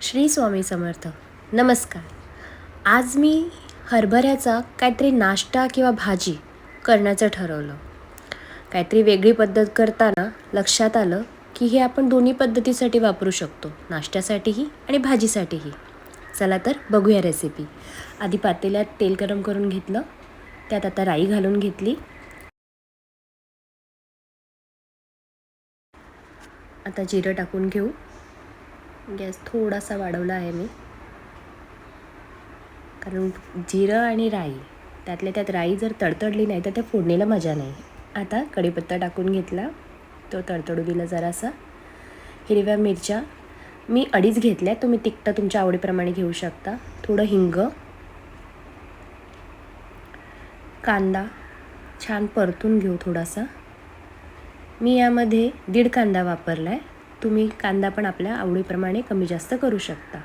श्री स्वामी समर्थ. नमस्कार. आज मी हरभऱ्याचा काहीतरी नाश्ता किंवा भाजी करण्याचं ठरवलं. काहीतरी वेगळी पद्धत करताना लक्षात आलं की हे आपण दोन्ही पद्धतीसाठी वापरू शकतो. नाश्त्यासाठीही आणि भाजीसाठीही. चला तर बघूया रेसिपी आधी पातेल्यात तेल गरम करून घेतलं. त्यात आता राई घालून घेतली. आता जिरं टाकून घेऊ. गॅस थोडासा वाढवला आहे मी. कारण जिरं आणि राई त्यातल्या त्यात राई जर तडतडली नाही तर त्या फोडणीला मजा नाही. आता कढीपत्ता टाकून घेतला. तो तडतडू दिला जरासा. हिरव्या मिरच्या मी अडीच घेतल्या. तुम्ही तिखट तुमच्या आवडीप्रमाणे घेऊ शकता. थोडं हिंग. कांदा. छान परतून घेऊ थोडासा. मी यामध्ये दीड कांदा वापरला आहे तुम्ही कांदा पण आपल्या आवडीप्रमाणे कमी जास्त करू शकता.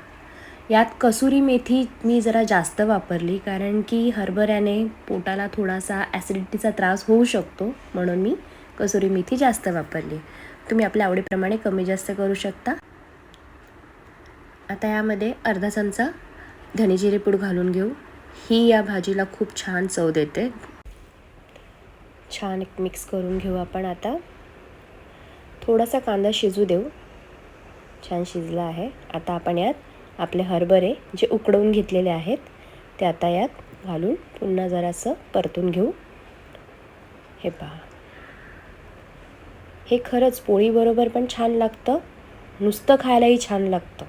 यात कसुरी मेथी मी जरा जास्त वापरली कारण की हरभऱ्याने पोटाला थोडासा ॲसिडिटीचा त्रास होऊ शकतो म्हणून मी कसुरी मेथी जास्त वापरली. तुम्ही आपल्या आवडीप्रमाणे कमी जास्त करू शकता. आता यामध्ये अर्धा चमचा धनेजिरे पूड घालून घेऊ. ही या भाजीला खूप छान चव देते. छान एक मिक्स करून घेऊ आपण आता. थोडासा कांदा शिजू देऊ. छान शिजला आहे. आता आपण यात आपले हरभरे जे उकडवून घेतलेले आहेत ते आता यात घालून पुन्हा जरासं परतून घेऊ. हे पहा. हे खरंच पोळीबरोबर पण छान लागतं. नुसतं खायलाही छान लागतं.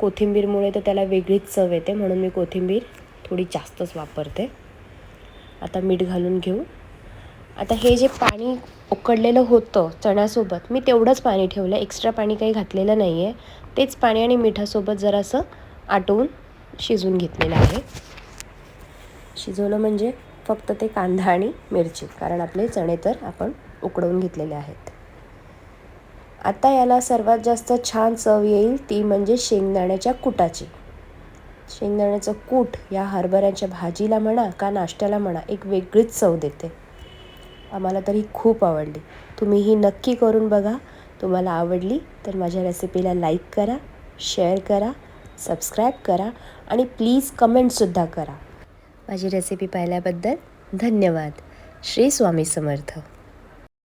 कोथिंबीरमुळे तर त्याला वेगळीच चव येते म्हणून मी कोथिंबीर थोडी जास्तच वापरते. आता मीठ घालून घेऊ. आता हे जे पाणी उकडलेलं होतं चण्यासोबत मी तेवढंच पाणी ठेवलं. एक्स्ट्रा पाणी काही घातलेलं नाही आहे तेच पाणी आणि मिठासोबत जरासं आटवून शिजून घेतलेलं आहे. शिजवलं म्हणजे फक्त ते कांदा आणि मिरची कारण आपले चणे तर आपण उकडवून घेतलेले आहेत. आता याला सर्वात जास्त छान चव येईल ती म्हणजे शेंगदाण्याच्या कुटाची. शेंगदाण्याचं कूट या हरभऱ्याच्या भाजीला म्हणा का नाश्त्याला म्हणा एक वेगळीच चव देते. आम्हाला तरी खूप आवडली. तुम्ही ही नक्की करून बघा. तुम्हाला आवडली तर माझ्या रेसिपीला लाईक करा शेअर करा सबस्क्राईब करा आणि प्लीज कमेंटसुद्धा करा. माझी रेसिपी पाहिल्याबद्दल धन्यवाद. श्री स्वामी समर्थ.